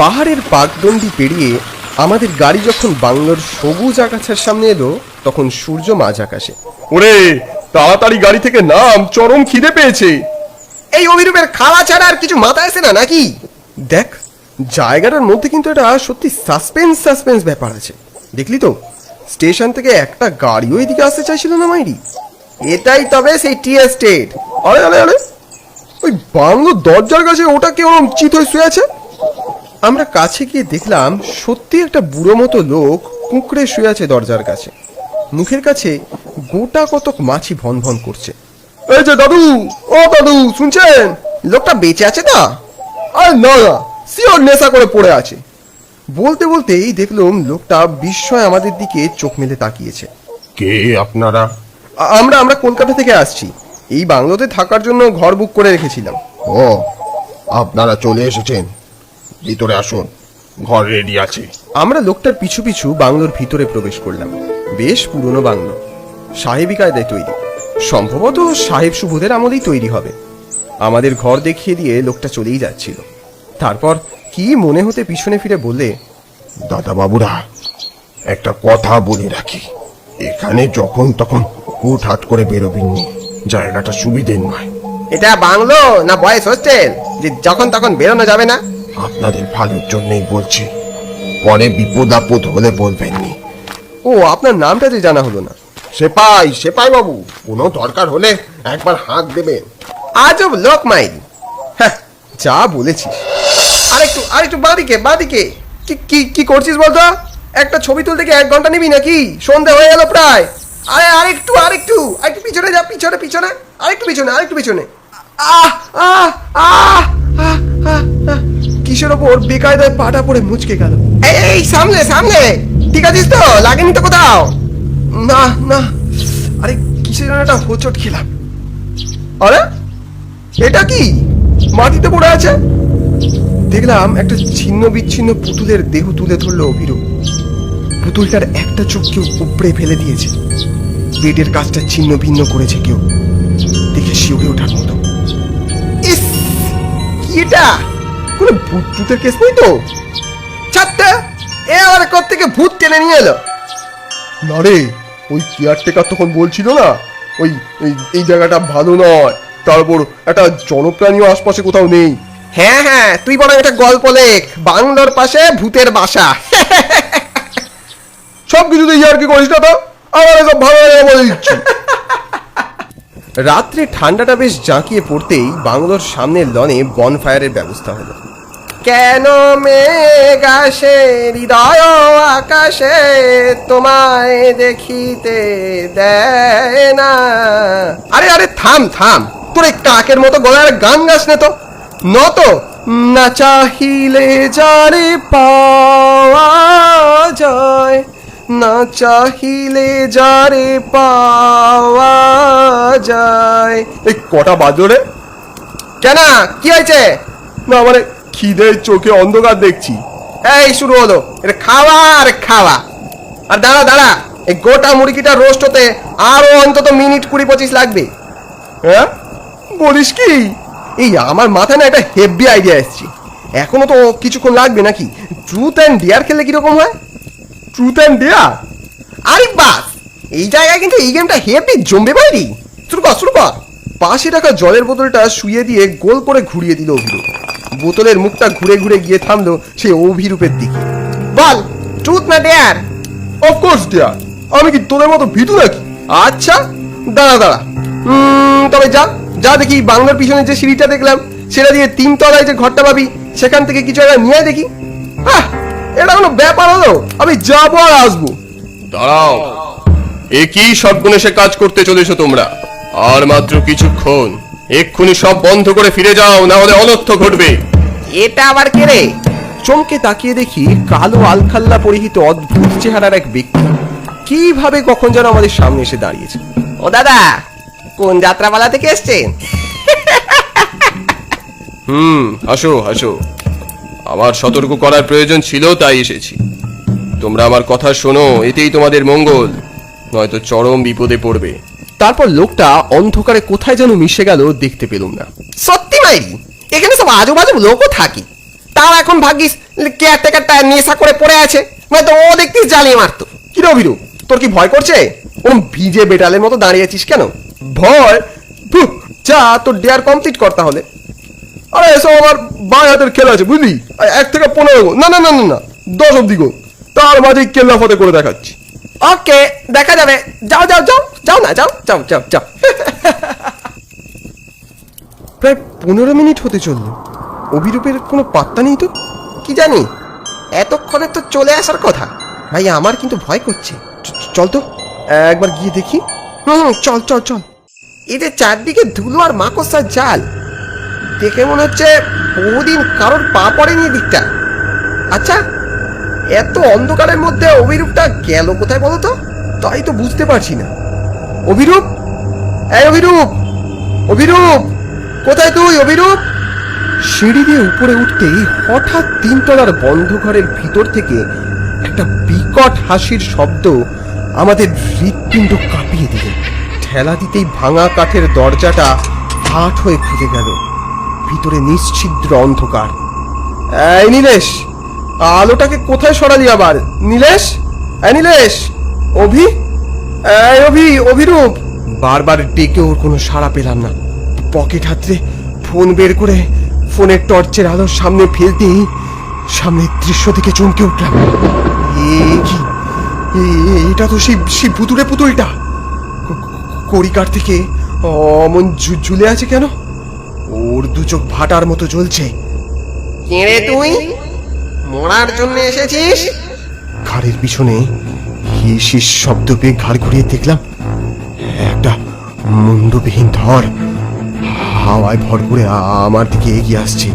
পাহাড়ের পাকদণ্ডি পেরিয়ে আমাদের গাড়ি যখন বাংলোর সবুজ আগাছার সামনে এলো তখন সূর্য মাঝ আকাশে। ওরে তাড়াতাড়ি গাড়ি থেকে নাম চরম খিদে পেয়েছে। এই অভিরূপের খাওয়া ছাড়া আর কিছু মাথায় আসে না নাকি? দেখ জায়গাটার মধ্যে কিন্তু এটা সত্যি সাসপেন্স সাসপেন্স ব্যাপার আছে। দেখলি তো স্টেশন থেকে একটা গাড়িও এদিকে আসতে চাইছিল না মাইরি। এটাই তবে সেই টি এস্টেট। আরে আরে আরে ওই বাংলো দরজার কাছে ওটা কেমন চিত হয়ে শুয়ে আছে? আমরা কাছে গিয়ে দেখলাম সত্যি একটা বুড়ো মতো লোক কুঁকড়ে শুয়ে আছে দরজার কাছে। মুখের কাছে গোটা কতক মাছি ভন ভন করছে। এই যে দাদু ও দাদু শুনছেন? লোকটা বেঁচে আছে তো? আর না না সিওর নেশা করে পড়ে আছে। বলতে বলতেই দেখলাম লোকটা বিস্ময় আমাদের দিকে চোখ মেলে তাকিয়েছে। কে আপনারা? আমরা আমরা কলকাতা থেকে আসছি। এই বাংলোতে থাকার জন্য ঘর বুক করে রেখেছিলাম। ও আপনারা চলে এসেছেন। ভিতরে আসুন। ঘর রেডি আছে। আমরা লোকটার পিছু পিছু বাংলোর ভিতরে প্রবেশ করলাম। বেশ পুরনো বাংলো। সাহেবী কায়দায় তৈরি। সম্ভবত সাহেব সুবোধের আমলেই তৈরি হবে। আমাদের ঘর দেখিয়ে দিয়ে লোকটা চলেই যাচ্ছিল। তারপর কি মনে হতে পিছনে ফিরে বললে দাদা বাবুরা একটা কথা বলে রাখি। এখানে যখন তখন হুট হাট করে বেরোবেননি জায়গাটা সুবিধের নয়। এটা বাংলো না বয়েস হোস্টেল? যে যখন তখন বেরোনো যাবে না? আপনাদের ভালোর জন্যই বলছি। পরে বিপদ আপদ হলে বলবেননি ও আপনার নামটা যে জানা হলো না। সেপাই সেপাই বাবু কোনো দরকার হলে একবার হাত দেবেন। আজব লোক মাইরি। হ্যাঁ যা বলেছিস। আরেকটু আরেকটু বাঁদিকে বাঁদিকে। কি কি কি করছিস বলতো একটা ছবি তুলতে কি এক ঘণ্টা নিবি নাকি? সন্ধ্যা হয়ে গেল প্রায়। আরে আরেকটু আরেকটু আরেকটু পিছনে যা পিছনে পিছনে। আরেকটু পিছনে আরেকটু পিছনে। আহ আহ আহ আহ, আহ, কিসের ওপর বেকায়দায় পাটা পড়ে মুচকে গেল। এই সামনে সামনে! ঠিক আছিস তো? লাগেনি তো কোথাও? না না। আরে কিসের জন্য একটা হোঁচট খেলাম। আরে? এটা কি? মাটিতে পড়ে আছে? দেখলাম একটা ছিন্ন বিচ্ছিন্ন পুতুলের দেহ তুলে ধরলো অভিরূপ। পুতুলটার একটা চোখ কেউ উপড়ে ফেলে দিয়েছে। পেটের কাজটা ছিন্ন ভিন্ন করেছে কেউ। দেখে শিউরে ওঠার মতো। ইস! কি এটা? কোনো ভূত টুতের কেস নেই তো? ছাড়তে! এ আবার থেকে ভূত টেনে নিয়ে এলো? না রে ওই কেয়ারটেকার তখন বলছিল না ওই এই- এই জায়গাটা ভালো নয় তারপর একটা জনপ্রাণীও আশপাশে কোথাও নেই। হ্যাঁ হ্যাঁ তুই বরং একটা গল্প লেখ বাংলোর পাশে ভূতের বাসা। সব কিছুতে ইয়ার কি করিস না তো? আমার এসব ভালো লাগে বলে দিচ্ছি। রাত্রে ঠান্ডাটা বেশ জাঁকিয়ে পড়তেই বাংলোর সামনের লনে বনফায়ারের ব্যবস্থা হলো। কেন মেঘ আসে? হৃদয় আকাশে তোমায় দেখিতে দেয় না। আরে আরে, থাম থাম। তোর এই কাকের মতো গলার গান গাছ নে তো। নত, না চাহিলে যারে পাওয়া যায়, না চাহিলে যারে পাওয়া যায়। এই কটা বাজলো রে। কেন, কি হয়েছে? না মানে খিদে চোখে অন্ধকার দেখছি। এই শুরু হলো। এটা খাওয়া আর খাওয়া। আর দাঁড়া দাঁড়া। এই গোটা মুরগিটা রোস্ট হতে আরও অন্তত মিনিট কুড়ি পঁচিশ লাগবে। হ্যাঁ? বলিস কি? এই আমার মাথায় না একটা হেভি আইডিয়া এসেছি। এখনও তো কিছুক্ষণ লাগবে নাকি? ট্রুথ অ্যান্ড ডিয়ার খেললে কীরকম হয়? ট্রুথ অ্যান্ড ডিয়ার আরে বাস! এই জায়গায় কিন্তু এই গেমটা হেভি জমবে বাইরি শুরু কর শুরু কর। পাশে রাখা জলের বোতলটা শুয়ে দিয়ে গোল করে ঘুরিয়ে দিল অভিরূপ। বোতলের মুখটা ঘুরে ঘুরে গিয়ে থামলো সেই অভিরূপের দিকে। বল ট্রুথ না ডেয়ার অফকোর্স ডেয়ার আমি কি তোদের মতো ভিতু নাকি? আচ্ছা দাঁড়া দাঁড়া। তবে যা যা দেখি বাংলার পিছনে যে সিঁড়িটা দেখলাম সেটা দিয়ে তিন তলায় যে ঘরটা পাবি সেখান থেকে কিছু একটা নিয়ে দেখি। আহ, এটা কোনো ব্যাপার হলো? আমি যাব আর আসব। দাঁড়াও। একই সদ্গুণেশে কাজ করতে চলেছো তোমরা। আর মাত্র কিছুক্ষণ। এক্ষুনি সব বন্ধ করে ফিরে যাও না হলে অনর্থ ঘটবে। এটা আবার কে রে? চমকে তাকিয়ে দেখি কালো আলখাল্লা পরিহিত অদ্ভুত চেহারার এক ব্যক্তি। কীভাবে কখন যেন আমাদের সামনে এসে দাঁড়িয়েছে। ও দাদা কোন যাত্রাপালা থেকে এসছেন? হুম আসো আসো। আমার সতর্ক করার প্রয়োজন ছিল তাই এসেছি। তোমরা আমার কথা শোনো এতেই তোমাদের মঙ্গল। নয়তো চরম বিপদে পড়বে। তারপর লোকটা অন্ধকারে কোথায় যেন মিশে গেল দেখতে পেলুম না। সত্যি মাইরি, এখানে সব আজব আজব লোকও থাকি। তা তাও এখন ভাগ্যিস, কেয়ারটেকারটা নেশা করে পড়ে আছে, নয়তো ও দেখতিস জ্বালিয়ে মারতো। কি রে তোর কি ভয় করছে? ওরম ভিজে বেটালের মতো দাঁড়িয়ে আছিস কেন? ভয়? যা, তোর ডেয়ার কমপ্লিট কর তাহলে। আরে, এসব আমার বাঁ হাতের খেলা আছে, বুঝলি? এক থেকে পনেরো না না না না না, দশ অব্দি গো তার মাঝে কেল্লা ফতে করে দেখাচ্ছি। ওকে, দেখা যাবে। যাও যাও যাও। যাও না, যাও যাও যাও যাও। প্রায় পনেরো মিনিট হতে চলল। অভিরূপের কোনো পাত্তা নেই তো? কি জানি? এতক্ষণে তো চলে আসার কথা। ভাই, আমার কিন্তু ভয় করছে। চল তো। একবার গিয়ে দেখি। হুম চল চল চল। এদের চারদিকে ধুলো আর মাকড়সার জাল। দেখে মনে হচ্ছে বহুদিন কারোর পা পড়েনি দিকটা। আচ্ছা এত অন্ধকারের মধ্যে অভিরূপটা গেল কোথায় বলো তো? তাই তো বুঝতে পারছি না। অভিরূপ? এই অভিরূপ! অভিরূপ! কোথায় তুই অভিরূপ? সিঁড়ি দিয়ে উপরে উঠতেই হঠাৎ তিনতলার বন্ধ ঘরের ভিতর থেকে একটা বিকট হাসির শব্দ আমাদের হৃৎপিণ্ড কাঁপিয়ে দিল। ঠেলা দিতেই ভাঙা কাঠের দরজাটা হাট হয়ে খুলে গেল। ভিতরে নিশ্ছিদ্র অন্ধকার। এই নীলেশ আলোটাকে কোথায় সরালি আবার? নীলেশ? এই নীলেশ অভি? অভি অভিরূপ। বারবার ডেকে ওর কোনো সাড়া পেলাম না। পকেট হাতরে ফোন বের করে ফোনের টর্চের আলোর সামনে ফেলতেই সামনের দৃশ্য থেকে চমকে উঠলাম। কি? এটা তো সেই সেই পুতুলে পুতুলটা। ক- কড়িকার থেকে অমন ঝুলে আছে কেন? ওর দু চোখ ভাটার মতো জ্বলছে। কে তুই? মরার জন্য এসেছিস? ঘাড়ের পিছনে হিসিস শব্দ পেয়ে ঘাড় ঘুরিয়ে দেখলাম একটা মুন্ডবিহীন ধর হাওয়ায় ভর করে আমার দিকে এগিয়ে আসছে?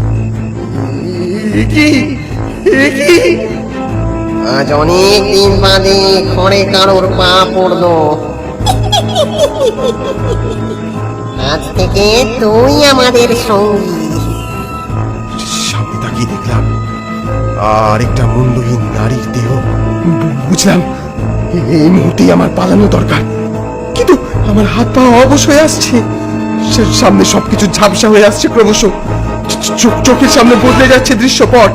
আজ অনেক দিন বাদে ঘরে কারোর পা পড়ল। আজ থেকে তুই আমাদের সঙ্গী। সামনে তাকিয়ে দেখলাম আর একটা মুন্ডহীন নারীর দেহ। বুঝলাম এই মুহূর্তেই আমার পালানো দরকার। কিন্তু আমার হাত পা অবশ হয়ে আসছে। সামনে সবকিছু ঝাপসা হয়ে আসছে ক্রমশ। চোখের সামনে বদলে যাচ্ছে দৃশ্যপট।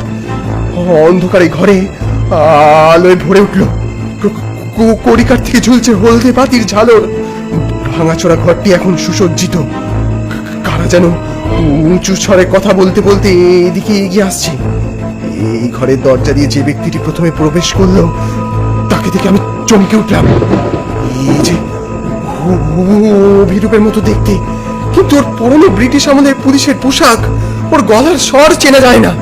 অন্ধকারে ঘরে আলোয় ভরে উঠল। কড়িকার থেকে ঝুলছে হলদে বাতির ঝালর। ভাঙাচোরা ঘরটি এখন সুসজ্জিত। কারা যেন উঁচু স্বরে কথা বলতে বলতে এদিকে এগিয়ে আসছে। এই ঘরের দরজা দিয়ে যে ব্যক্তিটি প্রথমে প্রবেশ করল তাকে দেখে আমি চমকে উঠলাম। এই যে অভিরূপের মতো দেখতে। কিন্তু ওর পরনে ব্রিটিশ আমাদের পুলিশের পোশাক, ওর গলার স্বর চেনা যায় না।